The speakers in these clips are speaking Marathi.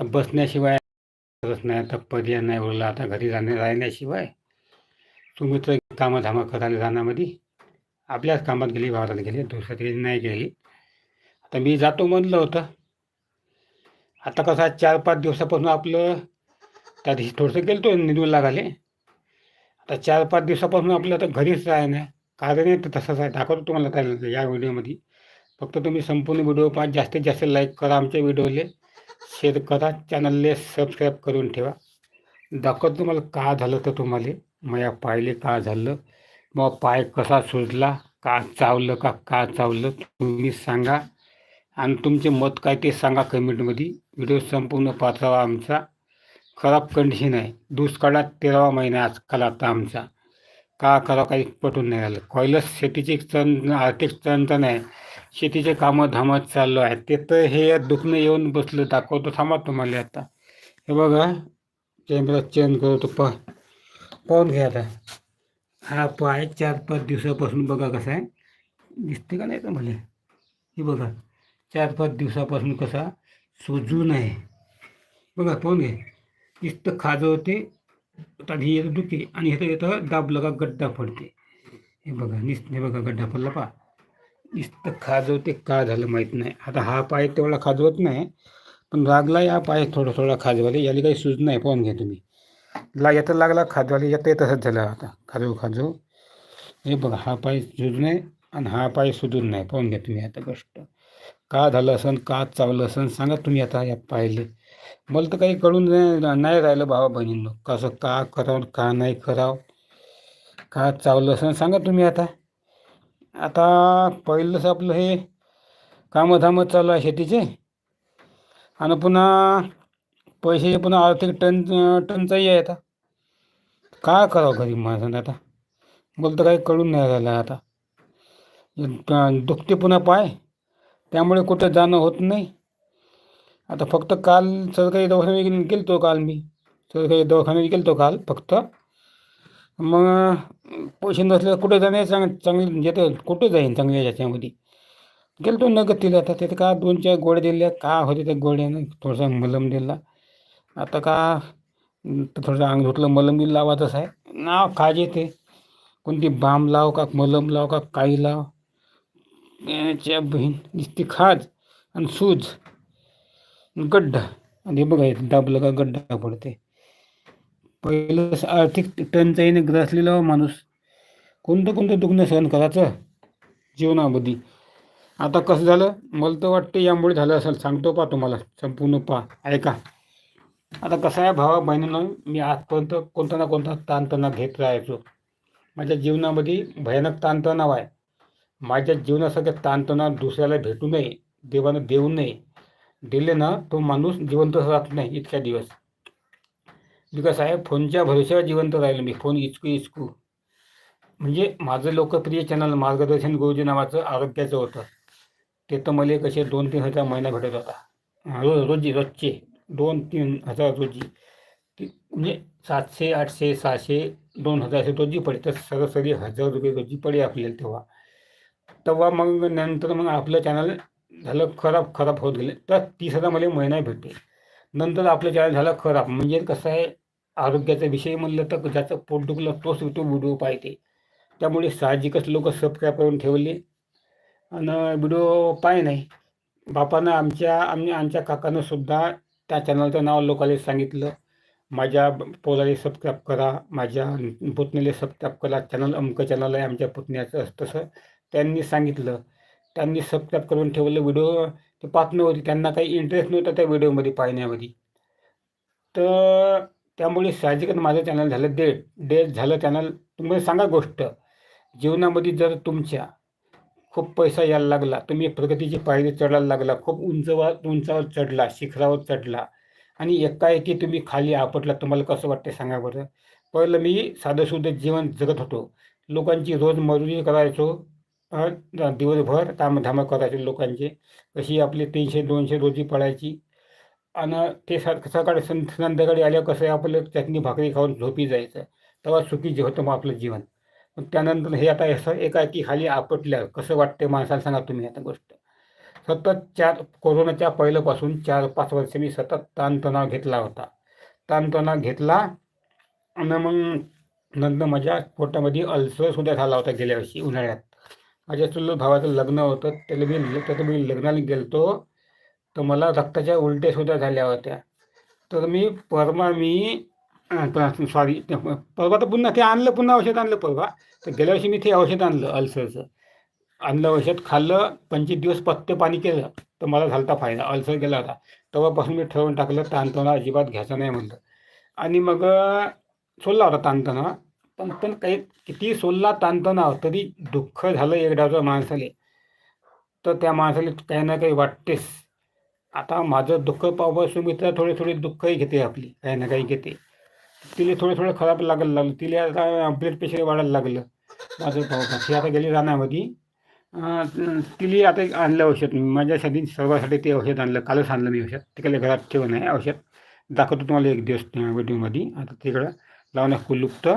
आता बसण्याशिवाय नाही आता पर्याय नाही उरला आता घरी जाण्या राहण्याशिवाय. तुम्ही तर कामाधामा करायला जाण्यामध्ये आपल्याच कामात गेली वावरात गेली दुसऱ्या तिकडे नाही गेली. आता मी जातो म्हणलं होतं. आता कसं आहे, चार पाच दिवसापासून आपलं त्या दिवशी थोडंसं गेलो तो निघून लागाले आता चार पाच दिवसापासून आपलं आता घरीच आहे. नाही कारण नाही तर तसंच आहे. दाखवतो तुम्हाला त्या या व्हिडिओमध्ये. फक्त तुम्ही संपूर्ण व्हिडिओ पाच जास्तीत जास्त लाईक करा आमच्या व्हिडिओले. शेअर करा चॅनलले सबस्क्राईब करून ठेवा. दाखवतो तुम्हाला का झालं तर तुम्हाला. माझ्या पायले का झालं. मग पाय कसा सुजला का चावलं का का चावलं तुम्ही सांगा. आणि तुमचे मत काय ते सांगा कमेंटमध्ये. व्हिडिओ संपूर्ण पाचवा आमचा. खराब कंडिशन आहे. दुष्काळात तेरावा महिना आजकाल आता आमचा. का करावं काही पटून नाही राहिलं. पहिलंच शेतीचे चण आर्थिक चणचण आहे. शेतीचे कामं धामत चाललो आहे ते तर हे दुखणं येऊन बसलं. दाखवतो थांबा तुम्हाला आता. हे बघा कॅमेरा चेंज करतो. प पाहून घ्या आता. हा पाय चार पाच दिवसापासून बघा कसं आहे. दिसते का नाही तर मला हे बघा. चार पाच दिवसापासून कसा सुजून आहे. बघा पाहून घ्या. नुसतं खाजं होते आता ही येतं दुखी आणि इथं येतं दाबलं का गड्डा पडते. हे बघा नुसतं हे बघा गड्डा पडला पा नुसतं खाजवते का झालं माहीत नाही. आता हा पाय तेवढा खाजवत नाही पण लागला या पाय थोडं थोडा खाजवाले याला काही सूज नाही पाहून घ्या तुम्ही. ला येतं लागला खाजवाले येतं तसंच झालं आता. खाजव खाजव. हे बघा हा पाय सुज नाही आणि हा पाय सुजून नाही. पाहून घ्या तुम्ही आता कष्ट. का झालं असन का चावलं असन सांगा तुम्ही आता या पाहिले मला तर काही कळून नाही नाही राहिलं भावा बहिणींनो. कसं का करावं का नाही करावं. का चावलं असं सांगा तुम्ही आता. आता पहिलंच आपलं हे कामं धामं चालू आहे शेतीचे. आणि पुन्हा पैसे पुन्हा आर्थिक टन टंचाई आहे आता. काय करावं गरीब माणसाने आता? बोलतं तर काही कळून नाही राहिलं आता. दुखते पुन्हा पाय. त्यामुळे कुठं जाणं होत नाही. आता फक्त काल सरकारी दवाखान्यात गेलतो काल मी. सरकारी दवाखान्यात गेलतो काल फक्त. मग पैसे नसले कुठे जाणे चांग चांगले म्हणजे येतं कुठे जाईन चांगल्या याच्यामध्ये? गेलतो नगद तिला आता तिथे का दोन चार गोळ्या दिल्या? का होते त्या गोळ्यानं? थोडासा मलम दिला. आता का थोडंसं अंग धुतलं मलम बी लावायचंच आहे. नाव खाजे ते. कोणती बाम लाव का मलम लाव का काही लाव? याच्या बहीण नुसती खाज आणि सूज. गड्डा आणि हे बघा दाबलं का गड्डा पडते पहिलं आर्थिक टंचाईने ग्रासलेला हो माणूस. कोणतं कोणतं दुखणं सहन करायचं? जीवनामध्ये. आता कसं झालं? मला तर वाटतं यामुळे झालं असेल. सांगतो पा तुम्हाला. संपूर्ण पा ऐका. आता कसं आहे भावा बहिणीनं मी आजपर्यंत कोणता ना कोणता ताणतणाव घेत राहायचो. माझ्या जीवनामध्ये भयानक ताणतणाव आहे. माझ्या जीवनासारख्या ताणतणाव दुसऱ्याला भेटू नये देवानं देऊ नये. दिले ना तो माणूस जिवंत राहत नाही इतक्या दिवस. मी साहेब आहे फोनच्या भरोश्यावर जिवंत राहिलो मी. फोन इचकू इचकू. म्हणजे माझं लोकप्रिय चॅनल मार्गदर्शन गुरुजी नावाचं आरोग्याचं होतं. ते तर मला कसे दोन तीन हजार महिना भेटत होता. रोज रोजी रोजचे. दोन तीन हजार रोजी. ती म्हणजे सातशे आठशे सहाशे दोन हजारशे रोजी पडे तर सरासरी हजार रुपये रोजी पडे आपल्याला तेव्हा. तेव्हा मग नंतर मग आपलं चॅनल झालं खराब खराब होत गेले. तर तीस हजार मला महिना भेटते नंतर आपलं चॅनल झालं खराब. म्हणजे कसं आहे आरोग्याचा विषय म्हणलं तर ज्याचं पोट दुखलं तोच तो व्हिडिओ पाहते. त्यामुळे साहजिकच लोक सबस्क्राईब करून ठेवले. आणि व्हिडिओ पाय नाही. बापानं आमच्या आम्ही आमच्या काकानं सुद्धा त्या चॅनलचं नाव लोकांना सांगितलं. माझ्या पोराला सबस्क्राईब करा माझ्या पुतणीला सबस्क्राईब करा. चॅनल अमकं चॅनल आहे आमच्या पुतण्याचं तसं. त्यांनी सांगितलं. त्यांनी सबस्क्राईब करून ठेवलं व्हिडिओ. ते पाहत नव्हते. त्यांना काही इंटरेस्ट नव्हता त्या व्हिडिओमध्ये पाहण्यामध्ये. तर त्यामुळे साहजिकच माझं चॅनल झालं डेट डेट झालं चॅनल तुम्ही सांगा गोष्ट. जीवनामध्ये जर तुमच्या खूप पैसा यायला लागला तुम्ही प्रगतीची पायरी चढायला लागला खूप उंचवर उंचावर चढला शिखरावर चढला आणि एकाएकी तुम्ही खाली आपटला तुम्हाला कसं वाटते सांगा बरं. पहिलं मी साधंसुद्धा जीवन जगत होतो. लोकांची रोज मजुरी करायचो दिवसभर कामधामं करायचे लोकांचे. कशी आपली तीनशे दोनशे रोजी पडायची आणि ते स सकाळी सं संध्याकाळी आल्या कसं आहे आपलं चटणी भाकरी खाऊन झोपी जायचं. तेव्हा सुखी जे होतं मग आपलं जीवन. मग त्यानंतर हे आता असं एकाएकी खाली आपटल्या कसं वाटते माणसाला सांगा तुम्ही आता गोष्ट. सतत चार कोरोनाच्या पहिल्यापासून चार पाच वर्ष मी सतत ताणतणाव घेतला होता. ताणतणाव घेतला आणि मग नंतर माझ्या पोटामध्ये अल्सरसुद्धा झाला होता गेल्या वर्षी उन्हाळ्यात. माझ्या चुलत भावाचं लग्न होतं त्याला मी त्याचं मी लग्नाला गेलतो. तर मला रक्ताच्या उलट्या सुद्धा झाल्या होत्या. तर मी परवा मी सॉरी परवा तर पुन्हा ते आणलं पुन्हा औषध आणलं परवा. तर गेल्या वर्षी मी ते औषध आणलं अल्सरचं. आणलं औषध खाल्लं पंचवीस दिवस पत्ते पाणी केलं तर मला झालता फायदा. अल्सर गेला होता. तेव्हापासून मी ठरवून टाकलं ताणतणाव अजिबात घ्यायचा नाही म्हणलं. आणि मग सोडला होता ताणतणाव. पण पण काही किती सोडला ताणतणाव तरी दुःख झालं एकदाचं माणसाले. तर त्या माणसाला काही ना काही वाटतेच. आता माझं दुःख पाहू सुमित्रा थोडी थोडी दुःखही घेते आपली काही ना काही घेते. तिला थोडं थोडं खराब लागायला लागलं. तिला आता ब्लड प्रेशर वाढायला लागलं. माझं पाहू ती आता गेली रानामध्ये. तिला आता एक आणलं औषध. माझ्यासाठी सर्वासाठी ते औषध आणलं. कालच आणलं मी औषध. तिकडे घरात ठेवून आहे औषध. दाखवतो तुम्हाला एक दिवस व्हिडिओमध्ये. आता तिकडं लावणं कुलुप्त.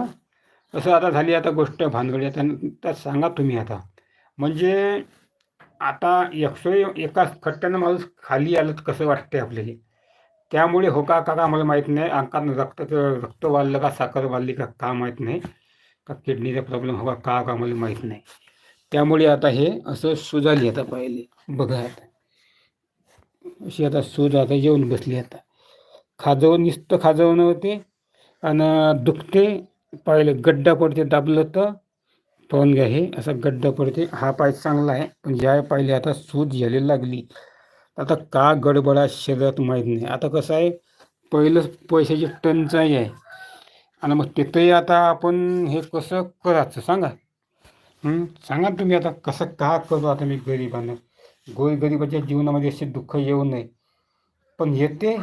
असं आता झाली आता गोष्ट भानगडी. आता तर सांगा तुम्ही आता. म्हणजे आता एकशे एका खट्ट्यानं माणूस खाली आलं तर कसं वाटते आपल्याला? त्यामुळे हो का का आम्हाला माहीत नाही. अंकात रक्त रक्त वाढलं का साखर वाढली का का माहीत नाही. का किडनीचा प्रॉब्लेम हो का का का आम्हाला माहीत नाही. त्यामुळे आता हे असं सुजाली आता पाहिले. बघा आता. अशी आता सूज आता येऊन बसली आता. खाजवून नुसतं खाजवणं होते आणि दुखते. पाहिलं गड्डा पडते दाबलं तर. तोंड घ्या हे असा गड्डा पडते. हा पाय चांगला आहे पण ज्या पाहिले आता सूज यायला लागली. आता का गडबडा शरीरात माहीत नाही. आता कसं आहे पहिलं पैशाची टंचाई आहे. आणि मग तिथंही आता आपण हे कसं करायचं सांगा. सांगा तुम्ही आता कसं का करू आता मी गरिबानं. गोर गरिबाच्या जीवनामध्ये असे दुःख येऊ नये. पण येते.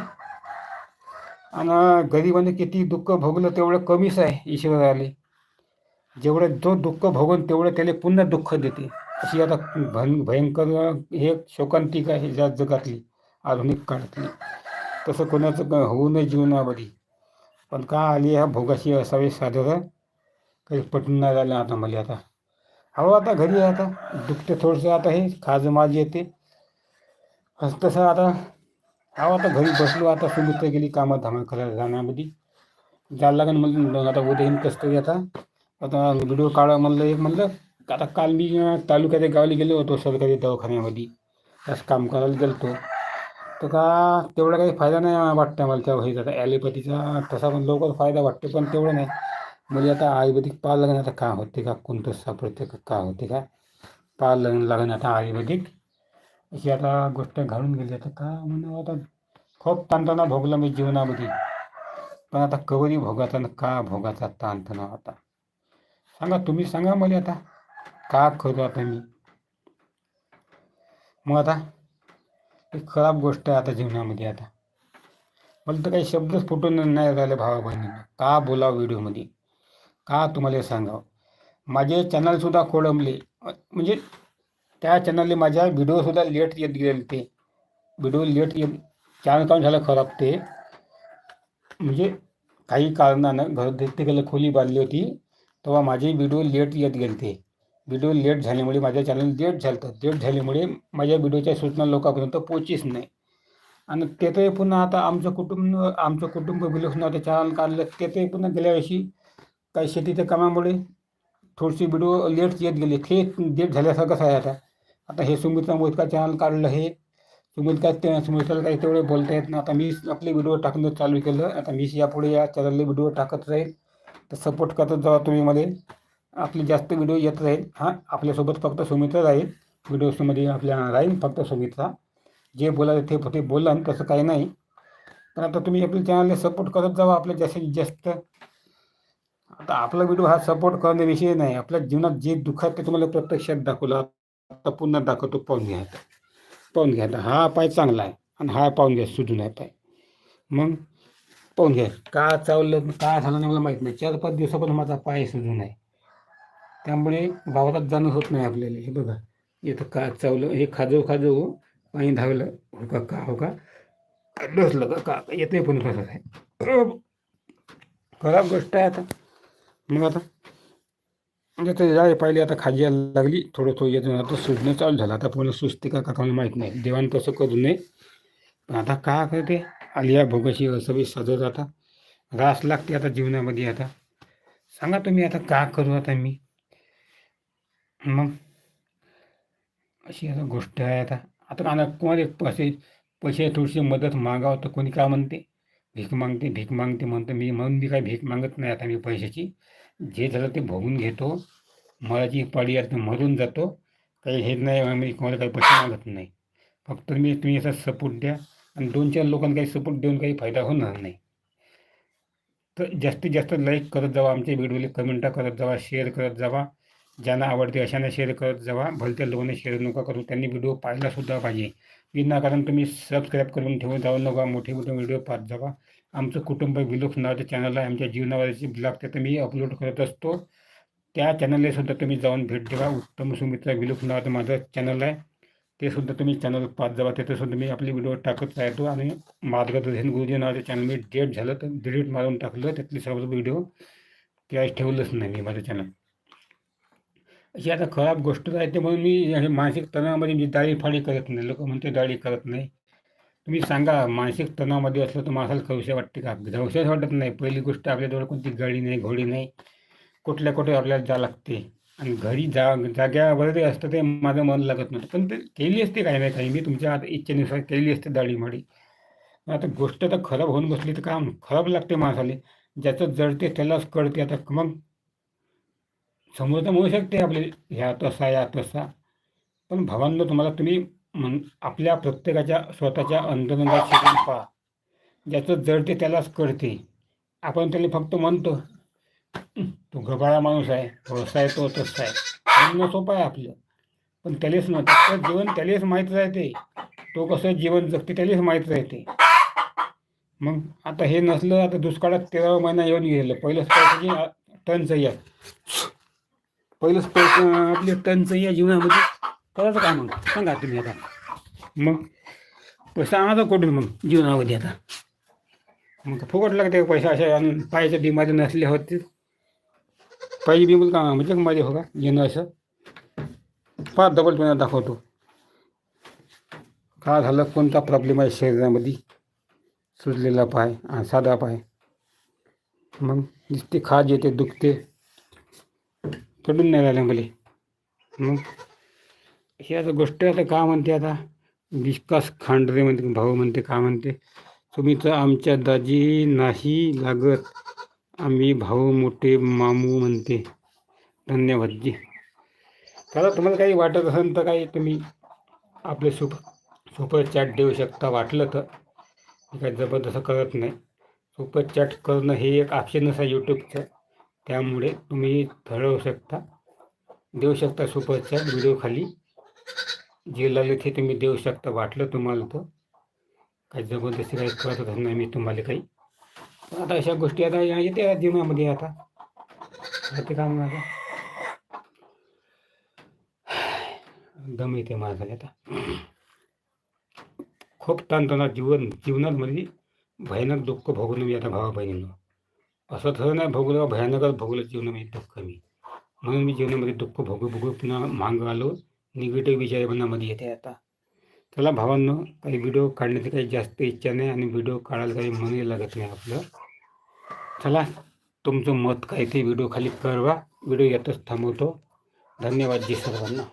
आणि गरिबाने किती दुःख भोगलं तेवढं कमीच आहे ईश्वराले जेवढं जो दुःख भोगून तेवढं त्याला पुन्हा दुःख देते. अशी आता भन भयंकर हे शोकांतिका आहे ज्या जगातली आधुनिक काळातली. तसं कोणाचं होऊ नये जीवनामध्ये. पण का आली ह्या भोगाशी असावे साधारण काही पटून नाही झालं आता मला आता. हवं आता घरी आहे आता. दुखते थोडंसं आता हे. खाज माझी येते. असं तसं आता हवं आता घरी बसलो आता सुमित्र गेली कामात धामा करायला जाण्यामध्ये. जायला लागेल म्हणलं आता उद्या येईन कसं तरी आता. आता व्हिडिओ काढा म्हणलं एक म्हणलं आता काल मी तालुक्याच्या गावाला गेलो होतो सरकारी दवाखान्यामध्ये. त्यास काम करायला गेलो तर का तेवढा काही फायदा नाही वाटतं मला त्या व्हायचा आता ॲलोपॅथीचा तसा पण लवकर फायदा वाटतो पण तेवढं नाही. म्हणजे आता आयुर्वेदिक पाहायला लागेल आता का होते का? कोणतं सापडते का? का होते का? पाहायला लागेल लागेल आता आयुर्वेदिक. अशी आता गोष्ट घालून गेली. आता का म्हणून आता खूप ताणतणाव भोगला मी जीवनामध्ये. पण आता कवरी भोगाचा ना का भोगाचा ताणतणाव आता? सांगा तुम्ही सांगा मला आता. का करू आता मी? मग आता एक खराब गोष्ट आहे आता जीवनामध्ये आता. मला तर काही शब्दच फुटून नाही राहिले भावा बहिणींना. का बोलावं व्हिडिओमध्ये? का तुम्हाला सांगावं? माझे चॅनलसुद्धा खोळंबले. म्हणजे त्या चॅनलने माझ्या व्हिडिओसुद्धा लेट येत गेले ते. व्हिडिओ लेट येत चॅनल काऊन झालं खराब ते. म्हणजे काही कारणानं घर गेलं खोली बांधली होती. तेव्हा माझे व्हिडिओ लेट येत गेलते. ते व्हिडिओ लेट झाल्यामुळे माझ्या चॅनल लेट झालं लेट झाल्यामुळे माझ्या व्हिडिओच्या सूचना लोकांपर्यंत पोचीच नाही. आणि तेथे पुन्हा आता आमचं कुटुंब आमचं कुटुंब बिलसून आता चॅनल काढलं. तेथे पुन्हा गेल्या वर्षी काही शेतीच्या कामामुळे थोडीशी व्हिडिओ लेट येत गेले. ते लेट झाल्यासारखंच आहे आता. आता हे सुमित्रा मोहितका चॅनल काढलं हे. सुमित्रा ते सुमित्राला काही तेवढे बोलता येत नाही. आता मी आपले व्हिडिओ टाकणं चालू केलं. आता मी यापुढे या चॅनलला व्हिडिओ टाकत राहील. तर सपोर्ट करत जावा तुम्ही मध्ये आपले जास्त व्हिडिओ येत राहील. हां आपल्यासोबत फक्त सुमित्रा राहील. व्हिडिओजमध्ये आपल्या राहील फक्त सुमित्रा. जे बोलायचं ते ते बोला तसं काही नाही. पण आता तुम्ही आपल्या चॅनलला सपोर्ट करत जावा. आपल्या जास्तीत जास्त. आता आपला व्हिडिओ हा सपोर्ट करण्याविषयी नाही. आपल्या जीवनात जे दुःख आहे ते तुम्हाला प्रत्यक्षात दाखवलं. आता पुन्हा दाखवतो. पाहून घ्यायचा पाहून घ्यायचा हा पाय चांगला आहे. आणि हा पाहून घ्या सुजून आहे. पाय मग पाहून घ्या का चावलं का झालं नाही मला माहीत नाही. चार पाच दिवसापासून माझा पाय सुजून आहे. त्यामुळे वावरात जाणं होत नाही आपल्याला. हे बघा. इथं का चावलं? हे खाजव खाजव पाणी धावलं. हो का? का? हो का? डसलं का? का? येत नाही पण कसं आहे. खराब गोष्ट आहे आता. मग आता? म्हणजे ते जाय पाहिली आता खाजी यायला लागली. थोडं थोडं येतं आता सुजणं चालू झालं. आता पूर्ण सुस्ती का का मला माहीत नाही. देवान तसं करू नये. पण आता का करते? आलिया भोगशी असवी सजवत सजत आता रास लागते आता जीवनामध्ये आता. सांगा तुम्ही आता का करू आता मी? मग अशी आता गोष्ट आहे आता. आता का कोणाला पैसे पैसे थोडीशी मदत मागावं तर कोणी काय म्हणते? भीक मागते भीक मागते म्हणतो मी. म्हणून मी काही भीक मागत नाही आता मी पैशाची. जे झालं ते भोगून घेतो. मराची पाळी आहे मरून जातो. काही हे नाही मी कोणाला काही पैसे मागत नाही. फक्त मी तुम्ही असा सपोर्ट द्या. आणि दोन चार लोकांना काही सपोर्ट देऊन काही फायदा होणार नाही. तर जास्तीत जास्त लाईक करत जावा आमच्या व्हिडिओला कमेंटा करत जावा शेअर करत जावा. ज्यांना आवडते अशांना शेअर करत जावा. भलत्या लोकांना शेअर नका करू. त्यांनी व्हिडिओ पाहायलासुद्धा पाहिजे. विनाकारण तुम्ही सबस्क्राईब करून ठेवून जाऊ नका. मोठे मोठे व्हिडिओ पाहत जावा. आमचं कुटुंब विलोक नावाचं चॅनल आहे. आमच्या जीवनावरचे ब्लॉग ते मी अपलोड करत असतो. त्या चॅनलला सुद्धा तुम्ही जाऊन भेट द्यावा उत्तम सुमित्रा विलोक नावाचं माझं चॅनल आहे. ते सुद्धा तुम्ही चॅनल पाहत जावा. ते सुद्धा मी आपली व्हिडिओ टाकत राहतो आणि मार्गदर्शन गुरुजी नावाचं चॅनल मी डेट झालं तर डिलीट मारून टाकलं त्यातले सर्व व्हिडिओ कॅश ठेवलंच नाही मी माझं चॅनल अशी आता खराब गोष्ट राहते म्हणून मी मानसिक तणावामध्ये मी दाळी फाळी करत नाही. लोक म्हणते दाढी करत नाही. तुम्ही सांगा मानसिक तणावामध्ये असलं तर माणसाला खवशा वाटते का? खवशाच वाटत नाही. पहिली गोष्ट आपल्याजवळ कोणती गाडी नाही घोडी नाही. कुठल्या कुठे आपल्याला जावं लागते. आणि घरी जा जाग्यावर असतं ते माझं मन लागत नव्हतं. पण ते केली असते काही नाही काही. मी तुमच्या आता इच्छेनुसार केली असते दाढीमाडी आता गोष्ट तर खराब होऊन बसली तर काम खराब लागते माणसाला. ज्याचं जळते त्यालाच कळते. आता मग समोर तर म्हणू शकते आपले ह्या तसा या तसा. पण भावांनो तुम्हाला तुम्ही म्हण आपल्या प्रत्येकाच्या स्वतःच्या अंतरंगात शिकून पहा. ज्याचं जळते त्यालाच कळते. आपण त्याला फक्त म्हणतो. तो गबाळा माणूस आहे थोडासा आहे तो तसा आहे. म्हणणं सोपं आहे आपलं. पण त्यालेच ना त्याचं जीवन त्यालाच माहीत राहते तो. कसं जीवन जगते त्यालेच माहीत राहते मग आता हे नसलं आता दुष्काळात तेरावा महिना येऊन गेलं पहिलंच पैशाची टंचाई आहे पहिलंच पैसे आपली टंचाई या जीवनामध्ये करायचं काय मग? सांगा तुम्ही आता. मग पैसा आणायचा कुठून मग जीवनामध्ये आता? मग फुकट लागते पैसा अशा पायाच्या बिमारी नसले होते पाहिजे बिमल का म्हणजे माझे हो का? येणं असं. फार डबल पुन्हा दाखवतो. का झालं? कोणता प्रॉब्लेम आहे शरीरामध्ये? सुजलेला पाय आणि साधा पाय. मग दिसते खाज येते दुखते. पडून नाही राहिलं मला. मग हे आता गोष्ट आता का म्हणते आता? विकास खांडरे म्हणते भाऊ म्हणते का म्हणते? तुम्ही तर आमच्या दाजी नाही लागत. आम्ही भाऊ मोठे मामू म्हणते. धन्यवाद जी. चला तुम्हाला काही वाटत असेल तर काही तुम्ही आपले सुप सुपर चॅट देऊ शकता. वाटलं तर. मी काही जबरदस्त करत नाही. सुपर चॅट करणं हे एक ऑप्शनच आहे यूट्यूबचं त्यामुळे तुम्ही ठरवू शकता. देऊ शकता सुपर चॅट व्हिडिओ खाली. जे लागले ते तुम्ही देऊ शकता. वाटलं तुम्हाला तर. काही जबरदस्ती काही करत नाही मी तुम्हाला काही आता अशा गोष्टी आता या येते जीवनामध्ये आता. ते काम आता दम येते माझा आता. खूप ताणतणाव जीवन जीवनामध्ये म्हणजे भयानक दुःख भोगलं मी आता भावा बहिणीनं. असं थोडं नाही भोगलं भयानकच भोगलं जीवनामध्ये दुःख मी म्हणून मी जीवनामध्ये दुःख भोगू भोगू पुन्हा मागं आलो. निगेटिव्ह विचार मनामध्ये येते आता. चला भावांनो काही व्हिडिओ काढण्याची काही जास्त इच्छा नाही आणि व्हिडिओ काढायला काही मनही लागत नाही आपलं. चला तुमचं मत काय ते व्हिडिओ खाली कळवा. व्हिडिओ यातच थांबवतो. धन्यवाद जी सर्वांना.